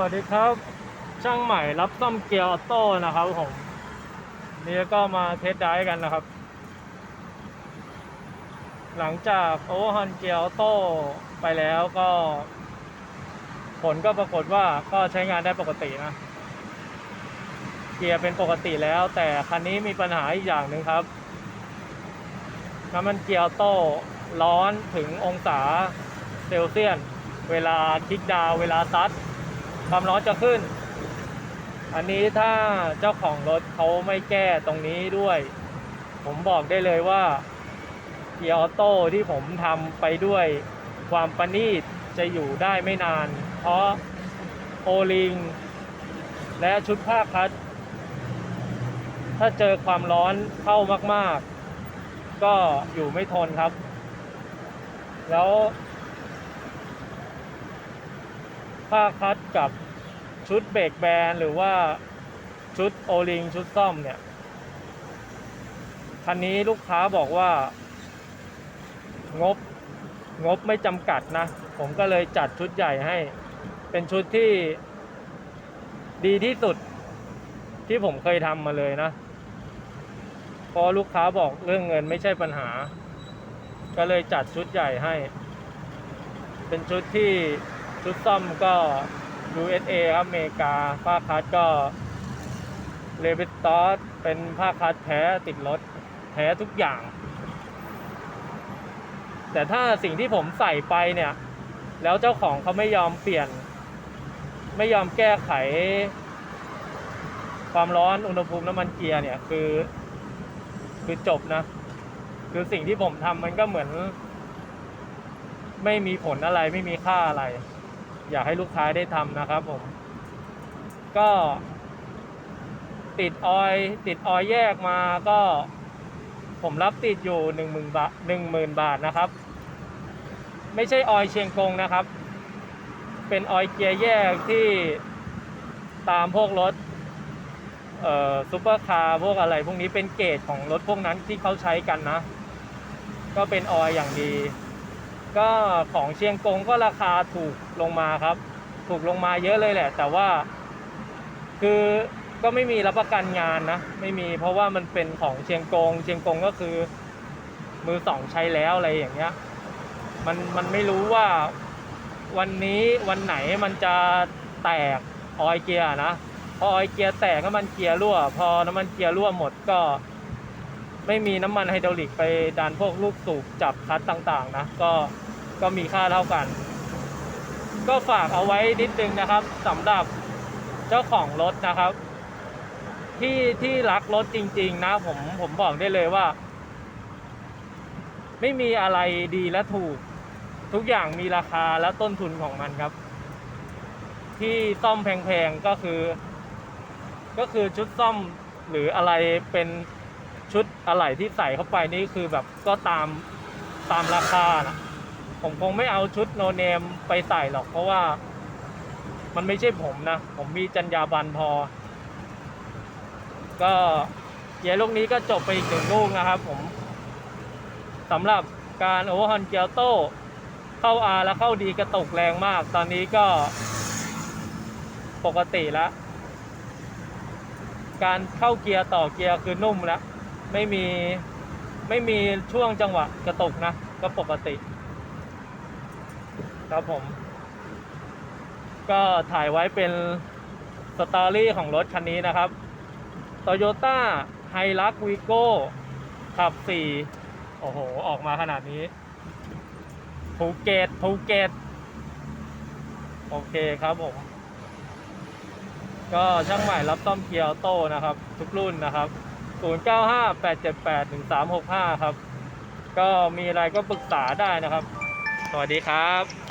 วัสดีครับ ช่างใหม่รับซ่อมเกียร์ออโต้นะครับผมนี่ก็มาเทสไดรฟ์กันนะครับ หลังจากโอเวอร์ฮอนเกียร์ออโต้ไปแล้วก็ ผลก็ปรากฏว่าก็ใช้งานได้ปกตินะ เกียร์เป็นปกติแล้ว แต่คันนี้มีปัญหาอีกอย่างหนึ่งครับน้ำมันเกียร์ออโต้ร้อนถึงองศาเซลเซียสเวลาคลิกดาวเวลาซัด ความร้อนจะขึ้น อันนี้ถ้าเจ้าของรถเขาไม่แก้ตรงนี้ด้วย ผมบอกได้เลยว่าเกียร์ออโต้ที่ผมทำไปด้วยความประณีตจะอยู่ได้ไม่นาน เพราะโอลิง และชุดผ้าคลัด ถ้าเจอความร้อนเข้ามาก ๆ ก็อยู่ไม่ทนครับ แล้ว ผ้าคัดกับชุดเบรกแบนหรือว่าชุดโอลิงชุดซ่อมเนี่ย คันนี้ลูกค้าบอกว่า งบงบไม่จำกัดนะ ผมก็เลยจัดชุดใหญ่ให้ เป็นชุดที่ดีที่สุดที่ผมเคยทำมาเลยนะเพราะลูกค้าบอกเรื่องเงินไม่ใช่ปัญหา ก็เลยจัดชุดใหญ่ให้ เป็นชุดที่ ชุดซ่อมก็ USA ครับอเมริกาผ้าคัดก็เลเวตตอสเป็นผ้าคัดแท้ติดรถแท้ทุกอย่าง แต่ถ้าสิ่งที่ผมใส่ไปเนี่ย แล้วเจ้าของเขาไม่ยอมเปลี่ยน ไม่ยอมแก้ไข ความร้อนอุณหภูมิน้ำมันเกียร์เนี่ยคือ คือจบนะ คือสิ่งที่ผมทำมันก็เหมือน ไม่มีผลอะไรไม่มีค่าอะไร อยากให้ลูกค้าได้ทำนะครับผม ก็ ติดออย ติดออยแยกมาก็ ผมรับติดอยู่หนึ่งหมื่นบาทหนึ่งหมื่นบาทนะครับ ไม่ใช่ออยเชียงกงนะครับ เป็นออยเกียร์แยกที่ตามพวกรถเอ่อซูเปอร์คาร์พวกอะไร พวกนี้เป็นเกรดของรถพวกนั้นที่เขาใช้กันนะ ก็เป็นออยอย่างดี ก็ของเชียงกงก็ราคาถูกลงมาครับ ถูกลงมาเยอะเลยแหละ แต่ว่า คือก็ไม่มีรับประกันงานนะ ไม่มีเพราะว่ามันเป็นของเชียงกง เชียงกงก็คือ มือสองใช้แล้วอะไรอย่างเงี้ย มันมันไม่รู้ว่าวันนี้วันไหนมันจะแตกออยเกียร์นะ พอออยเกียร์แตกน้ำมันเกียร์รั่ว พอน้ำมันเกียร์รั่วหมดก็ ไม่มีน้ำมันไฮดรอลิกไปดันพวกลูกสูบจับคลัตช์ต่างๆนะก็ก็มีค่าเท่ากัน ก็ฝากเอาไว้นิดนึงนะครับสำหรับเจ้าของรถนะครับ ที่ที่รักรถจริง ๆ นะ ผมผมบอกได้เลยว่า ไม่มีอะไรดีและถูก ทุกอย่างมีราคาและต้นทุนของมันครับ ที่ซ่อมแพงๆก็คือ ก็คือชุดซ่อมหรืออะไรเป็น ชุดอะไหล่ที่ใส่เข้าไปนี่คือแบบก็ตามตามราคานะผมคงไม่เอาชุดโนเนมไปใส่หรอก เพราะว่า มันไม่ใช่ผมนะ ผมมีจรรยาบรรณพอ ก็เยลูกนี้ก็จบไปอีกหนึ่งลูกนะครับผมสำหรับการโอเวอร์ฮอนเกียร์โต้เข้า R แล้วเข้าดีกระตกแรงมาก ตอนนี้ก็ปกติแล้ว การเข้าเกียร์ต่อเกียร์คือนุ่มแล้ว ไม่มีไม่มีช่วงจังหวะกระตกนะ ก็ปกติ ครับผม ก็ถ่ายไว้เป็นสตอรี่ของรถคันนี้นะครับ Toyota h i l u x v i g o ขับ 4 โอ้โห ออกมาขนาดนี้ภูเก็ตภูเก็ตโอเคครับผม ก็ช่างใหม่รับซ่อมเกียร์ออโต้นะครับ ทุกรุ่นนะครับ 0958781365 ครับ ก็มีอะไรก็ปรึกษาได้นะครับ สวัสดีครับ